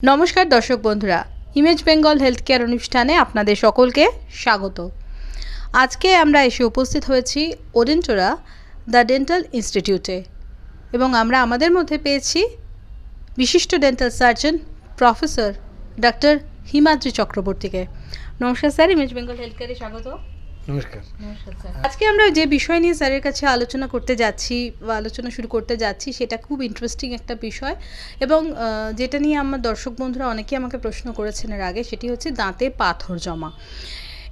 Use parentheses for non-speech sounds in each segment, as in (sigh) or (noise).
নমস্কার দর্শক বন্ধুরা ইমেজ বেঙ্গল হেলথ কেয়ার অনুষ্ঠানে আপনাদের সকলকে স্বাগত। আজকে আমরা এসে উপস্থিত হয়েছি ওডেন্টোরা দ্য ডেন্টাল ইনস্টিটিউটে এবং আমরা আমাদের মধ্যে পেয়েছি বিশিষ্ট dental surgeon professor doctor Himadri চক্রবর্তীকে নমস্কার স্যার ইমেজ বেঙ্গল হেলথ কেয়ারে স্বাগত। আজকে আমরা যে বিষয় নিয়ে স্যারের কাছে আলোচনা করতে যাচ্ছি বা আলোচনা শুরু করতে যাচ্ছি, সেটা খুব ইন্টারেস্টিং একটা বিষয় এবং যেটা নিয়ে আমার দর্শক বন্ধুরা অনেকেই আমাকে প্রশ্ন করেছেন এর আগে, সেটি হচ্ছে দাঁতে পাথর জমা।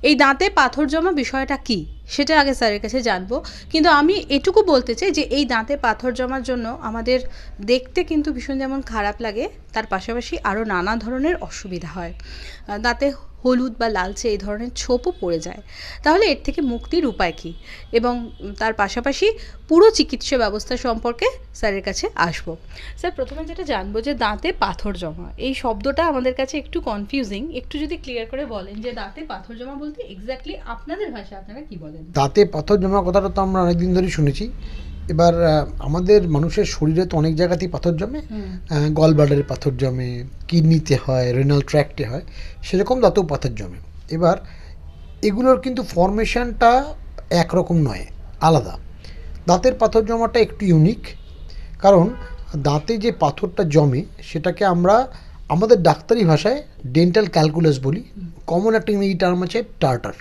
এই দাঁতে পাথর জমা বিষয়টা কি? সেটা আগে স্যারের কাছে জানব। কিন্তু আমি এটুকু বলতে চাই যে এই দাঁতে পাথর জমার জন্য আমাদের দেখতে কিন্তু ভীষণ যেমন খারাপ লাগে, তার পাশাপাশি আরও নানা ধরনের অসুবিধা হয়। দাঁতে হলুদ বা লালচে এই ধরনের ছোপও পড়ে যায়। তাহলে এর থেকে মুক্তির উপায় কী? এবং তার পাশাপাশি পুরো চিকিৎসা ব্যবস্থা সম্পর্কে স্যারের কাছে আসব। স্যার, প্রথমে যেটা জানব যে দাঁতে পাথর জমা, এই শব্দটা আমাদের কাছে একটু কনফিউজিং একটু যদি ক্লিয়ার করে বলেন যে দাঁতে পাথর জমা বলতে এক্স্যাক্টলি আপনাদের ভাষায় আপনারা কি বলেন? দাঁতে পাথর জমা কথাটা তো আমরা অনেকদিন ধরেই শুনেছি। এবার আমাদের মানুষের শরীরে তো অনেক জায়গাতেই পাথর জমে। গল ব্লাডারে পাথর জমে কিডনিতে হয় রেনাল ট্র্যাক্টে হয় সেরকম দাঁতেও পাথর জমে। এবার এগুলোর কিন্তু ফরমেশনটা একরকম নয় আলাদা। দাঁতের পাথর জমাটা একটু ইউনিক কারণ দাঁতে যে পাথরটা জমে সেটাকে আমরা আমাদের ডাক্তারি ভাষায় ডেন্টাল ক্যালকুলাস বলি। কমন একটা ইংরেজি টার্ম আছে টার্টার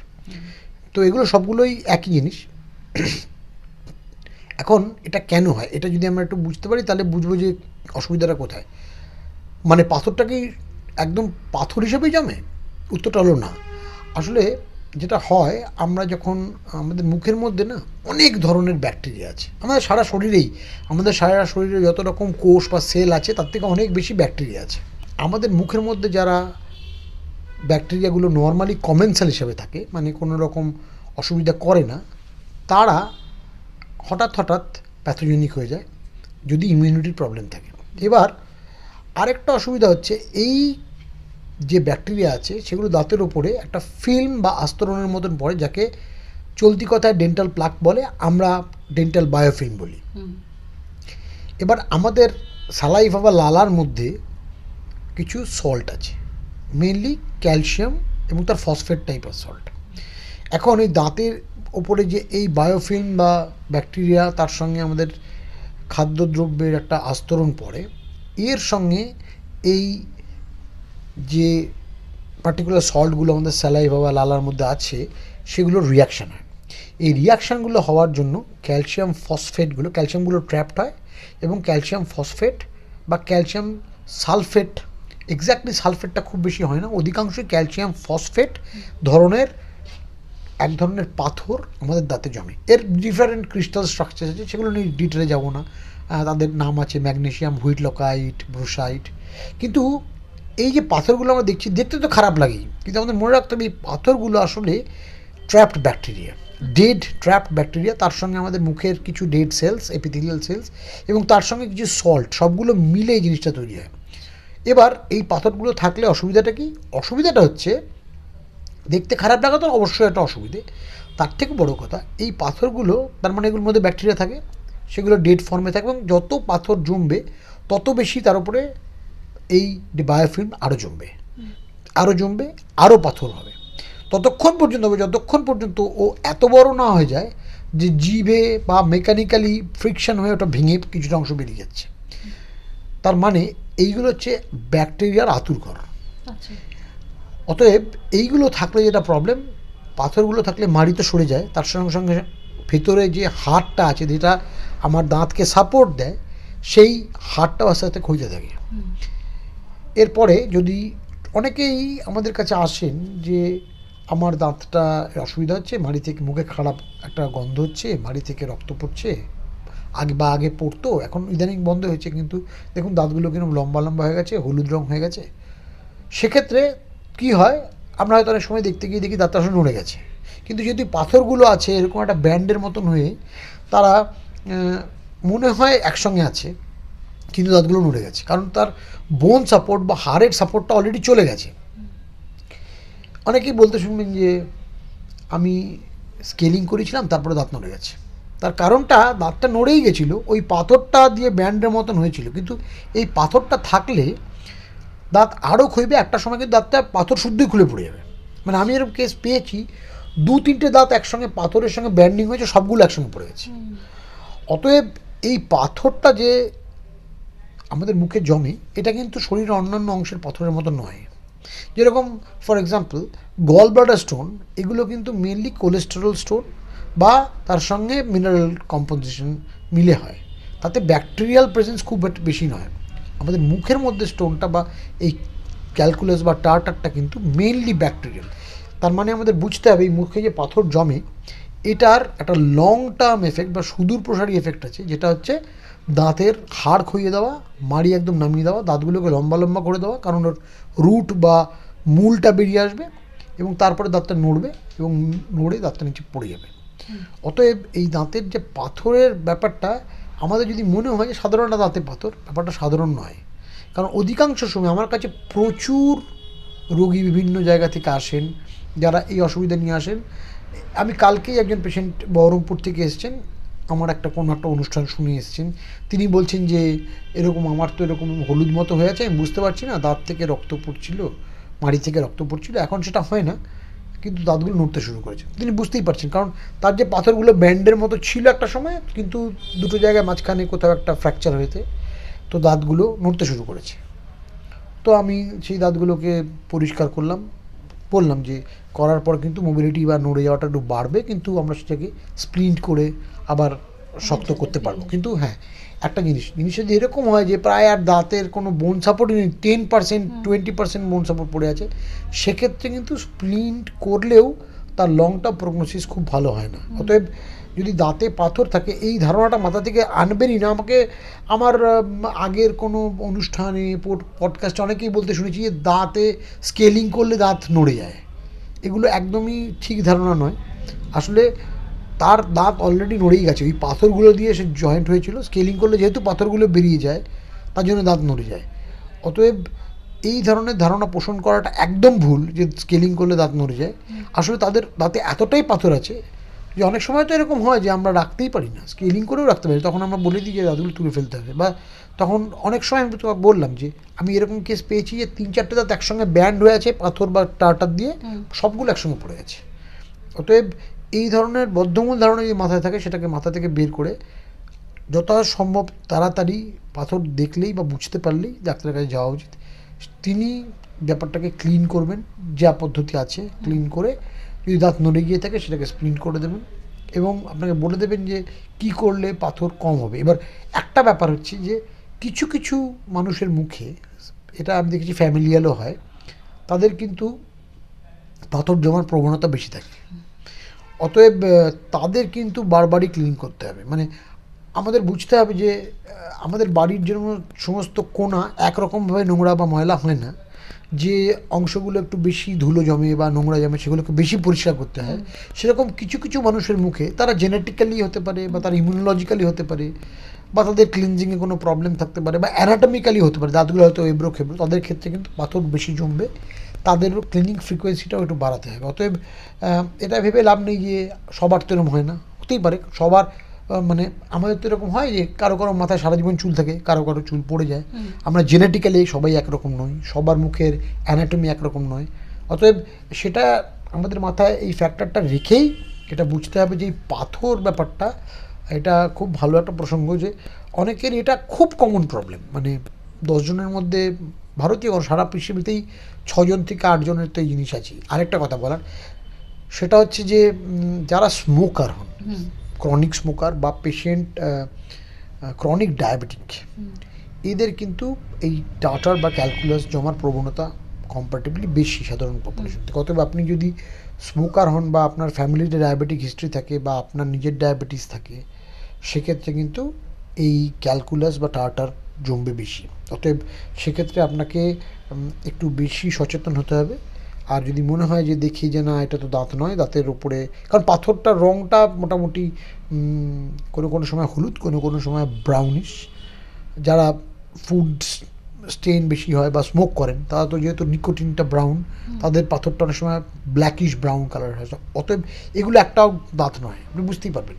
তো এগুলো সবগুলোই একই জিনিস। এখন এটা কেন হয়? এটা যদি আমরা একটু বুঝতে পারি, তাহলে বুঝব যে অসুবিধাটা কোথায়। মানে পাথরটা কি একদম পাথর হিসেবেই জমে? উত্তরটা হলো না। আসলে যেটা হয়, আমরা যখন আমাদের মুখের মধ্যে না অনেক ধরনের ব্যাকটেরিয়া আছে। আমাদের সারা শরীরেই, আমাদের সারা শরীরে যত রকম কোষ বা সেল আছে, তার থেকে অনেক বেশি ব্যাকটেরিয়া আছে। আমাদের মুখের মধ্যে যারা ব্যাকটেরিয়াগুলো নর্মালি কমেন্সাল হিসাবে থাকে মানে কোনো রকম অসুবিধা করে না তারা হঠাৎ হঠাৎ প্যাথোজেনিক হয়ে যায় যদি ইমিউনিটির প্রবলেম থাকে। এবার আরেকটা অসুবিধা হচ্ছে এই যে ব্যাকটেরিয়া আছে সেগুলো দাঁতের ওপরে একটা ফিল্ম বা আস্তরণের মতন পড়ে যাকে চলতি কথায় ডেন্টাল প্লাক বলে আমরা ডেন্টাল বায়োফিল্ম বলি। এবার আমাদের সালাইফা বা লালার মধ্যে কিছু সল্ট আছে। মেনলি ক্যালসিয়াম এবং তার ফসফেট টাইপের সল্ট এখন এই দাঁতের ওপরে যে এই বায়োফিল্ম বা ব্যাকটেরিয়া তার সঙ্গে আমাদের খাদ্যদ্রব্যের একটা আস্তরণ পড়ে, এর সঙ্গে এই যে পার্টিকুলার সল্টগুলো আমাদের স্যালাই বা লালার মধ্যে আছে সেগুলোর রিয়াকশান হয়। এই রিয়াকশানগুলো হওয়ার জন্য ক্যালসিয়াম ফসফেটগুলো ক্যালসিয়ামগুলো ট্র্যাপড হয় এবং ক্যালসিয়াম ফসফেট বা ক্যালসিয়াম সালফেট এক্স্যাক্টলি সালফেটটা খুব বেশি হয় না। অধিকাংশই ক্যালসিয়াম ফসফেট ধরনের, এক ধরনের পাথর আমাদের দাঁতে জমে। এর ডিফারেন্ট ক্রিস্টাল স্ট্রাকচার আছে, সেগুলো নিয়ে ডিটেলে যাব না। তাদের নাম আছে ম্যাগনেসিয়াম হুইটলকাইট ব্রুসাইট কিন্তু এই যে পাথরগুলো আমরা দেখছি, দেখতে তো খারাপ লাগেই। কিন্তু আমাদের মনে রাখতে হবে, এই পাথরগুলো আসলে trapped bacteria dead trapped bacteria তার সঙ্গে আমাদের মুখের কিছু ডেড সেলস এপিথিলিয়াল সেলস এবং তার সঙ্গে কিছু সল্ট সবগুলো মিলে এই জিনিসটা তৈরি হয়। এবার এই পাথরগুলো থাকলে অসুবিধাটা কি? অসুবিধাটা হচ্ছে দেখতে খারাপ লাগা তো অবশ্যই একটা অসুবিধে। তার থেকে বড় কথা এই পাথরগুলো তার মানে এগুলোর মধ্যে ব্যাকটেরিয়া থাকে সেগুলো ডেড ফর্মে থাকে এবং যত পাথর জমবে তত বেশি তার উপরে এই বায়োফিল্ম আরও জমবে। আরও জমবে আরও পাথর হবে। ততক্ষণ পর্যন্ত হবে যতক্ষণ পর্যন্ত ও এত বড় না হয়ে যায় যে জিভে বা মেকানিক্যালি ফ্রিকশন হয়ে ওটা ভেঙে কিছুটা অংশ বেরিয়ে যাচ্ছে। তার মানে এইগুলো হচ্ছে ব্যাকটেরিয়ার আতুরঘর আচ্ছা। অতএব এইগুলো থাকলে যেটা প্রবলেম পাথরগুলো থাকলে মাড়িতে সরে যায় তার সঙ্গে সঙ্গে ভেতরে যে হাড়টা আছে যেটা আমার দাঁতকে সাপোর্ট দেয় সেই হাড়টাও আস্তে আস্তে ক্ষইতে থাকে। এরপরে যদি অনেকেই আমাদের কাছে আসেন যে আমার দাঁতটা অসুবিধা হচ্ছে মাড়ি থেকে মুখে খারাপ একটা গন্ধ হচ্ছে মাড়ি থেকে রক্ত পড়ছে আগে বা আগে পড়তো, এখন ইদানিং বন্ধ হয়েছে, কিন্তু দেখুন দাঁতগুলো কীরকম লম্বা লম্বা হয়ে গেছে, হলুদ রং হয়ে গেছে। সেক্ষেত্রে কি হয়, আমরা হয়তো অনেক সময় দেখতে গিয়ে দেখি দাঁতটা নড়ে গেছে। কিন্তু যদি পাথরগুলো আছে, এরকম একটা ব্যান্ডের মতন হয়ে তারা মনে হয় একসঙ্গে আছে, কিন্তু দাঁতগুলো নড়ে গেছে, কারণ তার বোন সাপোর্ট বা হাড়ের সাপোর্টটা অলরেডি চলে গেছে। অনেকেই বলতে শুনবেন যে, আমি স্কেলিং করেছিলাম, তারপরে দাঁত নড়ে গেছে। তার কারণটা দাঁতটা নড়েই গেছিল ওই পাথরটা দিয়ে ব্যান্ডের মতন হয়েছিল। কিন্তু এই পাথরটা থাকলে দাঁত আরও ক্ষইবে একটা সময় কিন্তু দাঁতটা পাথর শুদ্ধই খুলে পড়ে যাবে। মানে আমি এরকম কেস পেয়েছি দু তিনটে দাঁত একসঙ্গে পাথরের সঙ্গে ব্যান্ডিং হয়েছে সবগুলো একসঙ্গে পড়ে গেছে। অতএব এই পাথরটা যে আমাদের মুখে জমে এটা কিন্তু শরীরের অন্যান্য অংশের পাথরের মতো নয়। যেরকম for example gall bladder stone এগুলো কিন্তু মেনলি কোলেস্টেরল স্টোন বা তার সঙ্গে মিনারেল কম্পোজিশন মিলে হয়। তাতে ব্যাকটেরিয়াল প্রেজেন্স খুব বেশি নয়। আমাদের মুখের মধ্যে স্টোনটা বা এই ক্যালকুলাস বা টার্টারটা কিন্তু মেনলি ব্যাকটেরিয়াল তার মানে আমাদের বুঝতে হবে এই মুখে যে পাথর জমে, এটার একটা লং টার্ম এফেক্ট বা সুদূর প্রসারী এফেক্ট আছে, যেটা হচ্ছে দাঁতের হাড় ক্ষইয়ে দেওয়া, মাড়ি একদম নামিয়ে দেওয়া, দাঁতগুলোকে লম্বা লম্বা করে দেওয়া, কারণ ওর রুট বা মূলটা বেরিয়ে আসবে এবং তারপরে দাঁতটা নড়বে এবং নড়ে দাঁতটা নিচে পড়ে যাবে। অতএব এই দাঁতের যে পাথরের ব্যাপারটা, আমাদের যদি মনে হয় যে সাধারণ দাঁতে পাথর, ব্যাপারটা সাধারণ নয়। কারণ অধিকাংশ সময় আমার কাছে প্রচুর রোগী বিভিন্ন জায়গা থেকে আসেন, যারা এই অসুবিধা নিয়ে আসেন। আমি কালকেই একজন পেশেন্ট বহরমপুর থেকে এসেছেন, আমার একটা কোনো একটা অনুষ্ঠান শুনে এসেছেন। তিনি বলছেন যে, এরকম আমার তো এরকম হলুদ মতো হয়ে আছে, আমি বুঝতে পারছি না, দাঁত থেকে রক্ত পড়ছিল, মাড়ি থেকে রক্ত পড়ছিল, এখন সেটা হয় না। কিন্তু দাঁতগুলো নড়তে শুরু করেছে। তিনি বুঝতেই পারছেন, কারণ তার যে পাথরগুলো ব্যান্ডের মতো ছিল একটা সময়, কিন্তু দুটো জায়গায় মাঝখানে কোথাও একটা ফ্র্যাকচার হয়েছে, তো দাঁতগুলো নড়তে শুরু করেছে। তো আমি সেই দাঁতগুলোকে পরিষ্কার করলাম, বললাম যে করার পর কিন্তু মোবিলিটি বা নড়ে যাওয়াটা একটু বাড়বে, কিন্তু আমরা সেটাকে স্প্লিন্ট করে আবার শক্ত করতে পারব। কিন্তু হ্যাঁ একটা জিনিস জিনিসটা যদি এরকম হয় যে প্রায় আর দাঁতের কোনো বোন সাপোর্টই নেই ten percent twenty percent bone support পড়ে আছে সেক্ষেত্রে কিন্তু স্প্লিন্ট করলেও তার লং টার্ম প্রগনোসিস খুব ভালো হয় না। অতএব যদি দাঁতে পাথর থাকে এই ধারণাটা মাথা থেকে আনবেনই না। আমাকে আমার আগের কোনো অনুষ্ঠানে পডকাস্টে অনেকেই বলতে শুনেছি যে দাঁতে স্কেলিং করলে দাঁত নড়ে যায়। এগুলো একদমই ঠিক ধারণা নয়। আসলে তার দাঁত অলরেডি নড়েই গেছে। ওই পাথরগুলো দিয়ে সে জয়েন্ট হয়েছিল স্কেলিং করলে যেহেতু পাথরগুলো বেরিয়ে যায় তার জন্য দাঁত নড়ে যায়। অতএব এই ধরনের ধারণা পোষণ করাটা একদম ভুল যে স্কেলিং করলে দাঁত নড়ে যায়। আসলে তাদের দাঁতে এতটাই পাথর আছে যে অনেক সময় তো এরকম হয় যে আমরা রাখতেই পারি না স্কেলিং করেও রাখতে পারি তখন আমরা বলে দিই যে দাঁতগুলো তুলে ফেলতে হবে। বা তখন অনেক সময় আমি তোমাকে বললাম যে আমি এরকম কেস পেয়েছি যে তিন চারটে দাঁত একসঙ্গে ব্যান্ড হয়ে আছে পাথর বা টার্টার দিয়ে সবগুলো একসঙ্গে পড়ে গেছে। অতএব এই ধরনের বদ্ধমূল ধারণা যদি মাথায় থাকে, সেটাকে মাথা থেকে বের করে যত সম্ভব তাড়াতাড়ি পাথর দেখলেই বা বুঝতে পারলেই ডাক্তারের কাছে যাওয়া উচিত। তিনি ব্যাপারটাকে ক্লিন করবেন, যা পদ্ধতি আছে ক্লিন করে, যদি দাঁত নড়ে গিয়ে থাকে, সেটাকে স্প্লিন করে দেবেন এবং আপনাকে বলে দেবেন যে কি করলে পাথর কম হবে। এবার একটা ব্যাপার হচ্ছে যে কিছু কিছু মানুষের মুখে, এটা আমি দেখেছি ফ্যামিলিয়ালও হয়, তাদের কিন্তু পাথর জমার প্রবণতা বেশি থাকে। অতএব তাদের কিন্তু বারবারই ক্লিন করতে হবে। মানে আমাদের বুঝতে হবে যে আমাদের বাড়ির জন্য সমস্ত কোনা একরকমভাবে নোংরা বা ময়লা হয় না, যে অংশগুলো একটু বেশি ধুলো জমে বা নোংরা জমে সেগুলোকে বেশি পরিষ্কার করতে হয়। সেরকম কিছু কিছু মানুষের মুখে তারা জেনেটিক্যালি হতে পারে বা তারা ইমিউনোলজিক্যালি হতে পারে বা তাদের ক্লিনজিংয়ে কোনো প্রবলেম থাকতে পারে বা অ্যানাটমিক্যালি হতে পারে। দাঁতগুলো হয়তো এবড়ো খেব্রো তাদের ক্ষেত্রে কিন্তু পাথর বেশি জমবে। তাদেরও ক্লিনিং ফ্রিকোয়েন্সিটাও একটু বাড়াতে হবে। অতএব এটা ভেবে লাভ নেই যে সবার তো এরকম হয় না। হতেই পারে সবার মানে আমাদের তো এরকম হয় যে কারও কারও মাথায় সারা জীবন চুল থাকে কারও কারও চুল পড়ে যায়। আমরা জেনেটিক্যালি সবাই একরকম নই সবার মুখের অ্যানাটমি একরকম নয়। অতএব সেটা আমাদের মাথায় এই ফ্যাক্টরটা রেখেই এটা বুঝতে হবে যে এই পাথর ব্যাপারটা এটা খুব ভালো একটা প্রসঙ্গ যে অনেকের এটা খুব কমন প্রবলেম মানে দশজনের মধ্যে ভারতীয় সারা পৃথিবীতেই ছজন থেকে আটজনের তো এই জিনিস আছে আরেকটা কথা বলার সেটা হচ্ছে যে যারা স্মোকার হন ক্রনিক স্মোকার বা পেশেন্ট ক্রনিক ডায়াবেটিক এদের কিন্তু এই টাটার বা ক্যালকুলাস জমার প্রবণতা কম্পারেটিভলি বেশি সাধারণ পপুলেশন থেকে। অতএব আপনি যদি স্মোকার হন বা আপনার ফ্যামিলিতে ডায়াবেটিক হিস্ট্রি থাকে বা আপনার নিজের ডায়াবেটিস থাকে সেক্ষেত্রে কিন্তু এই ক্যালকুলাস বা টার্টার জমবে বেশি। অতএব সেক্ষেত্রে আপনাকে একটু বেশি সচেতন হতে হবে। আর যদি মনে হয় যে দেখি যে না এটা তো দাঁত নয় দাঁতের ওপরে কারণ পাথরটার রঙটা মোটামুটি কোনো কোনো সময় হলুদ কোনো কোনো সময় ব্রাউনিশ যারা ফুড স্টেন বেশি হয় বা স্মোক করেন তারা তো যেহেতু নিকোটিনটা ব্রাউন তাদের পাথরটা অনেক সময় ব্ল্যাকিশ ব্রাউন কালার হয়। অতএব এগুলো একটাও দাঁত নয় আপনি বুঝতেই পারবেন।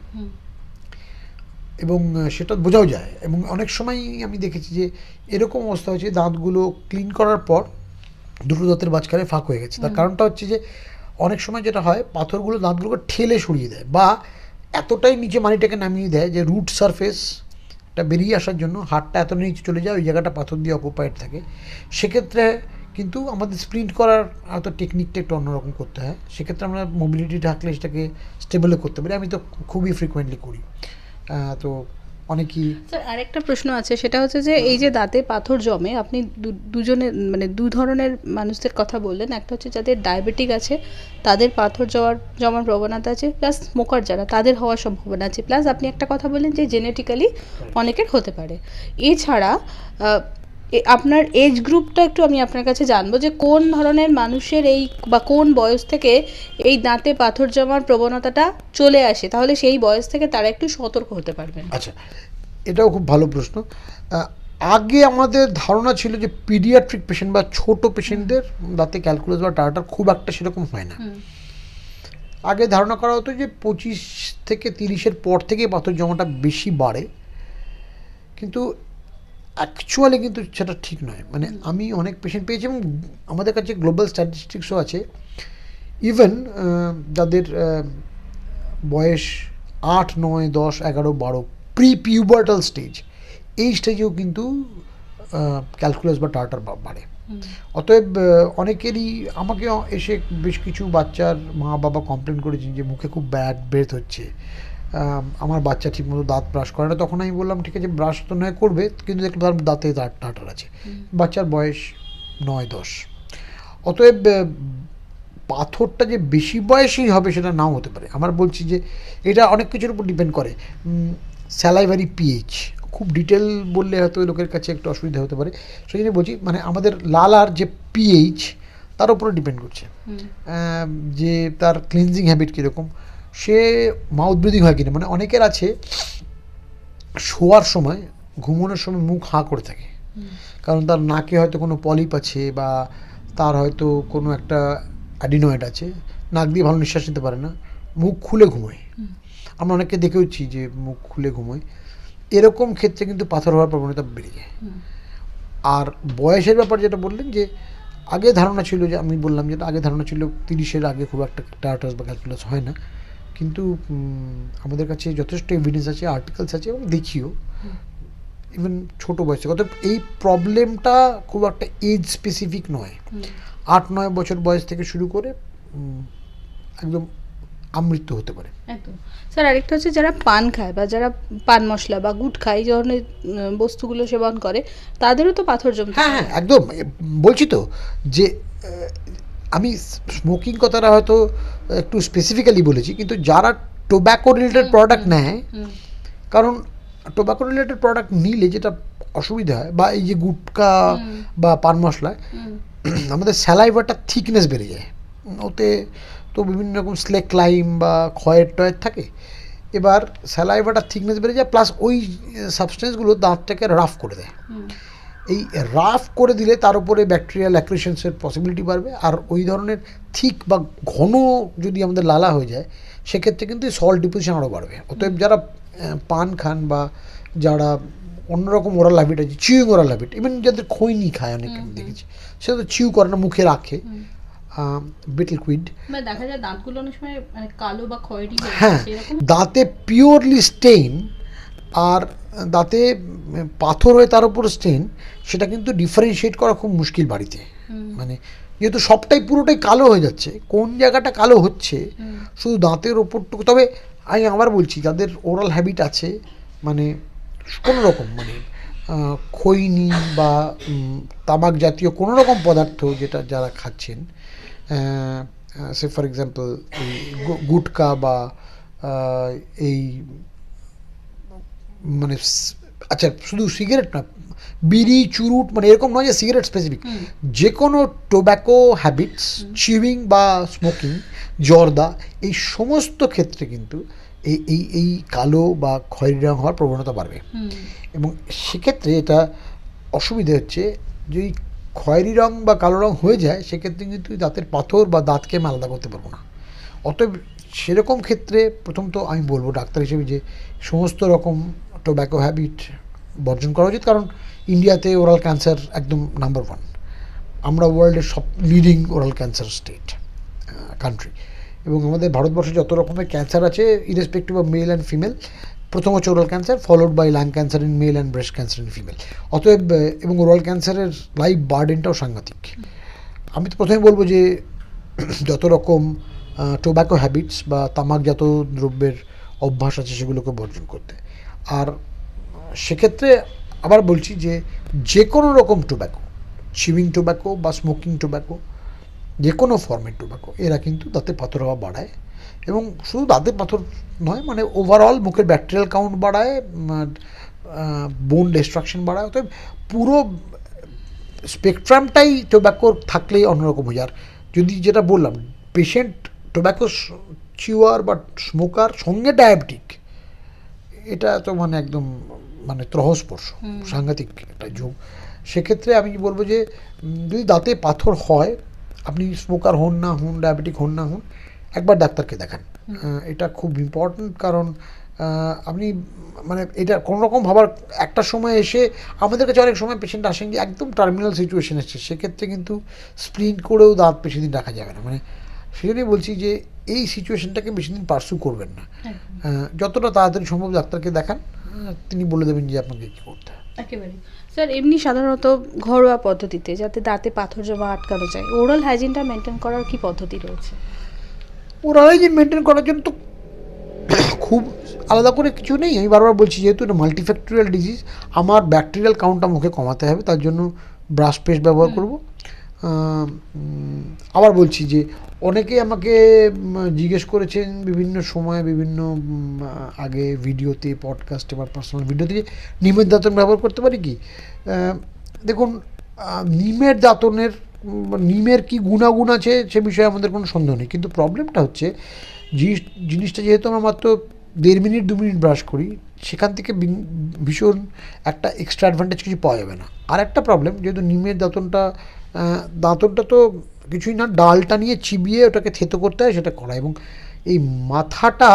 এবং সেটা বোঝাও যায়। এবং অনেক সময় আমি দেখেছি যে এরকম অবস্থা হয়েছে দাঁতগুলো ক্লিন করার পর দুটো দাঁতের মাঝখানে ফাঁক হয়ে গেছে। তার কারণটা হচ্ছে যে অনেক সময় যেটা হয় পাথরগুলো দাঁতগুলোকে ঠেলে সরিয়ে দেয় বা এতটাই নিচে মানিটাকে নামিয়ে দেয় যে রুট সারফেসটা বেরিয়ে আসার জন্য হাড়টা এত নিচে চলে যায় ওই জায়গাটা পাথর দিয়ে অকুপাইড থাকে। সেক্ষেত্রে কিন্তু আমাদের স্প্রিন্ট করার হয়তো টেকনিকটা একটু অন্যরকম করতে হয়। সেক্ষেত্রে আমরা মোবিলিটি থাকলে সেটাকে স্টেবলও করতে পারি। আমি তো খুবই ফ্রিকোয়েন্টলি করি। তো অনেকেই স্যার, আরেকটা প্রশ্ন আছে, সেটা হচ্ছে যে এই যে দাঁতে পাথর জমে, আপনি দুজনের মানে দু ধরনের মানুষদের কথা বললেন। একটা হচ্ছে যাদের ডায়াবেটিক আছে, তাদের পাথর জমার জমার প্রবণতা আছে প্লাস স্মোকার যারা, তাদের হওয়ার সম্ভাবনা আছে। প্লাস আপনি একটা কথা বললেন যে জেনেটিক্যালি অনেকের হতে পারে। এছাড়া আপনার এজ গ্রুপটা একটু আমি আপনার কাছে জানব যে কোন ধরনের মানুষের এই বা কোন বয়স থেকে এই দাঁতে পাথর জমার প্রবণতাটা চলে আসে? তাহলে সেই বয়স থেকে তারা একটু সতর্ক হতে পারবেন। আচ্ছা এটাও খুব ভালো প্রশ্ন। আগে আমাদের ধারণা ছিল যে পিডিয়াট্রিক পেশেন্ট বা ছোট পেশেন্টদের দাঁতে ক্যালকুলাস বা টাটার খুব একটা সেরকম হয় না। আগে ধারণা করা হতো যে পঁচিশ থেকে তিরিশের পর থেকে পাথর জমাটা বেশি বাড়ে। কিন্তু অ্যাকচুয়ালি কিন্তু সেটা ঠিক নয়। মানে আমি অনেক পেশেন্ট পেয়েছি এবং আমাদের কাছে গ্লোবাল স্ট্যাটিস্টিক্সও আছে। ইভেন যাদের বয়স আট নয় দশ এগারো বারো প্রি পিউবার্টাল স্টেজ এই স্টেজেও কিন্তু ক্যালকুলাস বা টার্টার বাড়ে। অতএব অনেকেরই আমাকে এসে বেশ কিছু বাচ্চার মা বাবা কমপ্লেন করেছেন যে মুখে খুব ব্যাড ব্রেথ হচ্ছে। আমার বাচ্চা ঠিকমতো দাঁত ব্রাশ করে না। তখন আমি বললাম ঠিক আছে ব্রাশ তো নয় করবে কিন্তু দেখলাম তার দাঁতে দাঁত টাটার আছে। বাচ্চার বয়স নয় দশ। অতএব পাথরটা যে বেশি বয়সেই হবে সেটা নাও হতে পারে। আমার বলছি যে এটা অনেক কিছুর উপর ডিপেন্ড করে। স্যালাইভারি পিএইচ খুব ডিটেল বললে হয়তো লোকের কাছে একটু অসুবিধা হতে পারে। সেই জন্য বলছি মানে আমাদের লালার যে পিএইচ তার উপরে ডিপেন্ড করছে। যে তার ক্লিনজিং হ্যাবিট কীরকম সে মাউথ ব্রিদিং হয় কিনা মানে অনেকের আছে শোয়ার সময় ঘুমানোর সময় মুখ হাঁ করে থাকে। কারণ তার নাকে হয়তো কোনো পলিপ আছে বা তার হয়তো কোনো একটা অ্যাডিনয়েড আছে নাক দিয়ে ভালো নিঃশ্বাস নিতে পারে না মুখ খুলে ঘুমোয়। আমরা অনেককে দেখেওছি যে মুখ খুলে ঘুমোয়। এরকম ক্ষেত্রে কিন্তু পাথর হওয়ার প্রবণতা বেড়ে যায়। আর বয়সের ব্যাপার যেটা বললেন যে আগে ধারণা ছিল যে আমি বললাম যেটা আগে ধারণা ছিল তিরিশের আগে খুব একটা টার্টাস বা ক্যালকুলাস হয় না। কিন্তু আমাদের কাছে যথেষ্ট এভিডেন্স আছে আর্টিকেলস আছে এবং দেখিও। ইভেন ছোটো বয়সে। অর্থাৎ এই প্রবলেমটা খুব একটা এজ স্পেসিফিক নয়। আট নয় বছর বয়স থেকে শুরু করে একদম আমৃত্যু হতে পারে। একদম। স্যার আরেকটা হচ্ছে যারা পান খায় বা যারা পান মশলা বা গুট খায় এই ধরনের বস্তুগুলো সেবন করে তাদেরও তো পাথর জমতে হ্যাঁ হ্যাঁ একদম। বলছি তো যে আমি স্মোকিং কথাটা হয়তো একটু স্পেসিফিক্যালি বলেছি কিন্তু যারা টোব্যাকো রিলেটেড প্রোডাক্ট নেয় কারণ টোব্যাকো রিলেটেড প্রোডাক্ট নিলে যেটা অসুবিধা হয় বা এই যে গুটকা বা পান মশলায় (clears throat) আমাদের স্যালাইভাটা থিকনেস বেড়ে যায়। ওতে তো বিভিন্ন রকম স্লেক লাইম বা ক্ষয়ের টয়ের থাকে। এবার স্যালাইভাটা থিকনেস বেড়ে যায় প্লাস ওই সাবস্টেন্সগুলো দাঁতটাকে রাফ করে দেয়। এই রাফ করে দিলে তার উপরে ব্যাকটেরিয়াল অ্যাক্রিশনসের পসিবিলিটি বাড়বে। আর ওই ধরনের থিক বা ঘন যদি আমাদের লালা হয়ে যায় সেক্ষেত্রে কিন্তু সল্ট ডিপোজিশন আরও বাড়বে। অতএব যারা পান খান বা যারা অন্যরকম ওরাল হ্যাবিট আছে চিউইং ওরাল হ্যাবিট ইভেন যাদের খৈনি খায় অনেক আমি দেখেছি সে তো চিউ করে না মুখে রাখে। বিটল কুইড মানে দেখা যায় দাঁতগুলো অনেক সময় মানে কালো বা খয়েরি হ্যাঁ দাঁতে পিওরলি স্টেইন আর দাঁতে পাথর হয়ে তার উপর স্টেইন সেটা কিন্তু ডিফারেন্সিয়েট করা খুব মুশকিল বাড়িতে। মানে যেহেতু সবটাই পুরোটাই কালো হয়ে যাচ্ছে কোন জায়গাটা কালো হচ্ছে শুধু দাঁতের ওপরটুকু তবে আমি আবার বলছি যাদের ওরাল হ্যাবিট আছে মানে কোনো রকম মানে খৈনি বা তামাক জাতীয় কোনো রকম পদার্থ যেটা যারা খাচ্ছেন সে ফর এক্সাম্পল গুটকা বা এই মানে আচ্ছা শুধু সিগারেট না বিড়ি চুরুট মানে এরকম নয় যে সিগারেট স্পেসিফিক। যে কোনো টোব্যাকো হ্যাবিটস চিউইং বা স্মোকিং জর্দা এই সমস্ত ক্ষেত্রে কিন্তু এই এই এই কালো বা খয়েরি রং হওয়ার প্রবণতা বাড়বে। এবং সেক্ষেত্রে এটা অসুবিধে হচ্ছে যদি খয়েরি রং বা কালো রং হয়ে যায় সেক্ষেত্রে কিন্তু দাঁতের পাথর বা দাঁতকে আমি আলাদা করতে পারব না। অতএব সেরকম ক্ষেত্রে প্রথম তো আমি বলব ডাক্তার হিসেবে যে সমস্ত রকম টোব্যাকো হ্যাবিট বর্জন করা উচিত। কারণ ইন্ডিয়াতে ওরাল ক্যান্সার একদম নাম্বার ওয়ান আমরা ওয়ার্ল্ডের সব leading oral cancer state country এবং আমাদের ভারতবর্ষে যত রকমের ক্যান্সার আছে irrespective of male and female প্রথম হচ্ছে oral cancer followed by lung cancer in male and breast cancer in female অতএব এবং ওরাল ক্যান্সারের লাইফ বার্ডেনটাও সাংঘাতিক। আমি তো প্রথমে বলব যে, (clears throat) যত রকম টোব্যাকো হ্যাবিটস বা তামাকজাত দ্রব্যের অভ্যাস আছে, সেগুলোকে বর্জন করতে। আর সেক্ষেত্রে আবার বলছি যে যে কোনো রকম টোব্যাকো চিউইং টোব্যাকো বা স্মোকিং টোব্যাকো যে কোনো ফর্মের টোব্যাকো এরা কিন্তু দাঁতে পাথর হওয়া বাড়ায় এবং শুধু দাঁতে পাথর নয় মানে ওভারঅল মুখের ব্যাকটেরিয়াল কাউন্ট বাড়ায় বোন ডিস্ট্রাকশন বাড়ায়, অতএব পুরো স্পেকট্রামটাই টোব্যাকোর থাকলেই অন্যরকম হয়ে যদি যেটা বললাম পেশেন্ট টোব্যাকো চিওয়ার বা স্মোকার সঙ্গে ডায়াবেটিক এটা তো মানে একদম মানে ত্রহস্পর্শ সাংঘাতিক একটা যুগ। সেক্ষেত্রে আমি বলব যে যদি দাঁতে পাথর হয় আপনি স্মোকার হন না হন ডায়াবেটিক হন না হন একবার ডাক্তারকে দেখান। এটা খুব ইম্পর্ট্যান্ট কারণ আপনি মানে এটা কোনো রকম ভাবার একটা সময় এসে আমাদের কাছে অনেক সময় পেশেন্ট আসেন যে একদম টার্মিনাল সিচুয়েশন এসছে। সেক্ষেত্রে কিন্তু স্প্লিন করেও দাঁত বেশি দিন রাখা যাবে না। মানে সেই জন্যই বলছি যে এই সিচুয়েশনটাকে বেশি দিন পার্সু করবেন না। যতটা তাড়াতাড়ি সম্ভব ডাক্তারকে দেখান তিনি বলে দেবেন যে আপনাকে কী করতে হবে। একেবারে স্যার এমনি সাধারণত ঘরোয়া পদ্ধতিতে যাতে দাঁতে পাথর জমা আটকানো যায় ওরাল হাইজিনটা মেনটেন করার কি পদ্ধতি রয়েছে? ওরাল হাইজিন মেনটেন করার জন্য তো খুব আলাদা করে কিছু নেই। আমি বারবার বলছি যেহেতু এটা মাল্টিফ্যাক্টোরিয়াল ডিজিজ আমার ব্যাকটেরিয়াল কাউন্টটা মুখে কমাতে হবে তার জন্য ব্রাশ পেস্ট ব্যবহার করব। আবার বলছি যে অনেকে আমাকে জিজ্ঞেস করেছেন বিভিন্ন সময়, বিভিন্ন আগে ভিডিওতে পডকাস্টে বা পার্সোনাল ভিডিওতে নিমের দাঁতন ব্যবহার করতে পারি কি? দেখুন নিমের দাঁতনের নিমের কি গুণাগুণ আছে সে বিষয়ে আমাদের কোনো সন্দেহ নেই। কিন্তু প্রবলেমটা হচ্ছে জিনিস জিনিসটা যেহেতু আমরা মাত্র দেড় মিনিট, দু মিনিট ব্রাশ করি, সেখান থেকে ভীষণ একটা এক্সট্রা অ্যাডভান্টেজ কিছু পাওয়া যাবে না। আর একটা প্রবলেম যেহেতু নিমের দাঁতনটা আহ, দাঁতনটা তো কিছুই না ডালটা নিয়ে চিবিয়ে ওটাকে থেতো করতে হয় সেটা করা এবং এই মাথাটা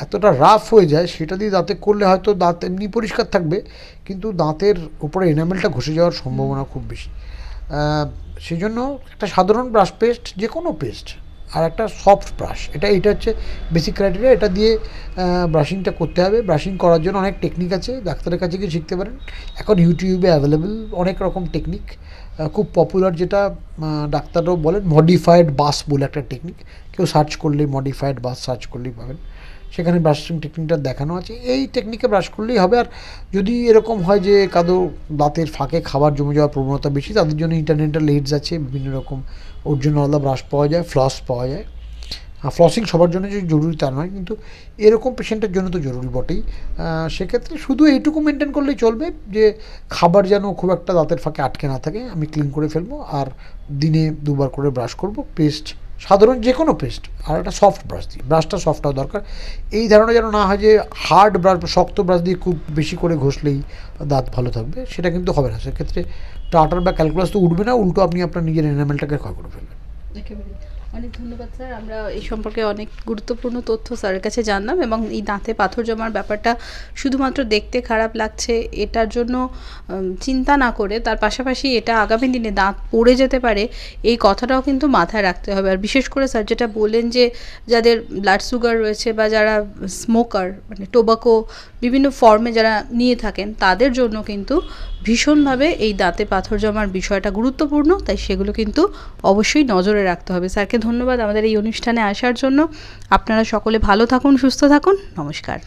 এতটা রাফ হয়ে যায় সেটা দিয়ে দাঁতে করলে হয়তো দাঁত এমনি পরিষ্কার থাকবে কিন্তু দাঁতের উপরে এনামেলটা ঘষে যাওয়ার সম্ভাবনা খুব বেশি। সেজন্য সেই জন্য একটা সাধারণ ব্রাশ পেস্ট যে কোনো পেস্ট আর একটা সফট ব্রাশ এটা এটা হচ্ছে বেসিক ক্রাইটেরিয়া এটা দিয়ে ব্রাশিংটা করতে হবে। ব্রাশিং করার জন্য অনেক টেকনিক আছে। ডাক্তারের কাছে গিয়ে শিখতে পারেন। এখন ইউটিউবে অ্যাভেলেবেল অনেক রকম টেকনিক খুব পপুলার যেটা ডাক্তাররাও বলেন মডিফাইড বাস বলে একটা টেকনিক কেউ সার্চ করলেই মডিফাইড বাস সার্চ করলেই পাবেন। সেখানে ব্রাশিং টেকনিকটা দেখানো আছে। এই টেকনিকে ব্রাশ করলেই হবে। আর যদি এরকম হয় যে কাদো দাঁতের ফাঁকে খাবার জমে যাওয়ার প্রবণতা বেশি, তাদের জন্য ইন্টারনেটাল এইডস আছে, বিভিন্ন রকম ওর জন্য আলাদা ব্রাশ পাওয়া যায় ফ্লস পাওয়া যায়। ফ্লসিং সবার জন্য যে জরুরি তা নয়, কিন্তু এরকম পেশেন্টের জন্য তো জরুরি বটেই। সেক্ষেত্রে শুধু এইটুকু মেনটেন করলেই চলবে যে খাবার যেন খুব একটা দাঁতের ফাঁকে আটকে না থাকে, আমি ক্লিন করে ফেলব, আর দিনে দুবার করে ব্রাশ করব পেস্ট সাধারণ যে কোনো পেস্ট, আর একটা সফট ব্রাশ দিয়ে ব্রাশটা সফট হওয়া দরকার। এই ধারণা যেন না হয় যে হার্ড ব্রাশ শক্ত ব্রাশ দিয়ে খুব বেশি করে ঘষলেই দাঁত ভালো থাকবে, সেটা কিন্তু হবে না। সেক্ষেত্রে টাটার বা ক্যালকুলাস তো উঠবে না, উল্টো আপনি আপনার নিজের এনামেলটাকে ক্ষয় করে ফেলবেন। অনেক ধন্যবাদ, স্যার। আমরা এই সম্পর্কে অনেক গুরুত্বপূর্ণ তথ্য স্যারের কাছে জানলাম এবং এই দাঁতে পাথর জমার ব্যাপারটা শুধুমাত্র দেখতে খারাপ লাগছে, এটার জন্য চিন্তা না করে, তার পাশাপাশি এটা আগামী দিনে দাঁত পড়ে যেতে পারে, এই কথাটাও কিন্তু মাথায় রাখতে হবে। আর বিশেষ করে স্যার যেটা বললেন যে, যাদের ব্লাড সুগার রয়েছে বা যারা স্মোকার মানে টোবাকো বিভিন্ন ফর্মে যারা নিয়ে থাকেন, তাদের জন্য কিন্তু ভীষণভাবে এই দাঁতে পাথর জমার বিষয়টা গুরুত্বপূর্ণ, তাই সেগুলো কিন্তু অবশ্যই নজরে রাখতে হবে। স্যারকে ধন্যবাদ আমাদের এই অনুষ্ঠানে আসার জন্য। আপনারা সকলে ভালো থাকুন সুস্থ থাকুন। নমস্কার।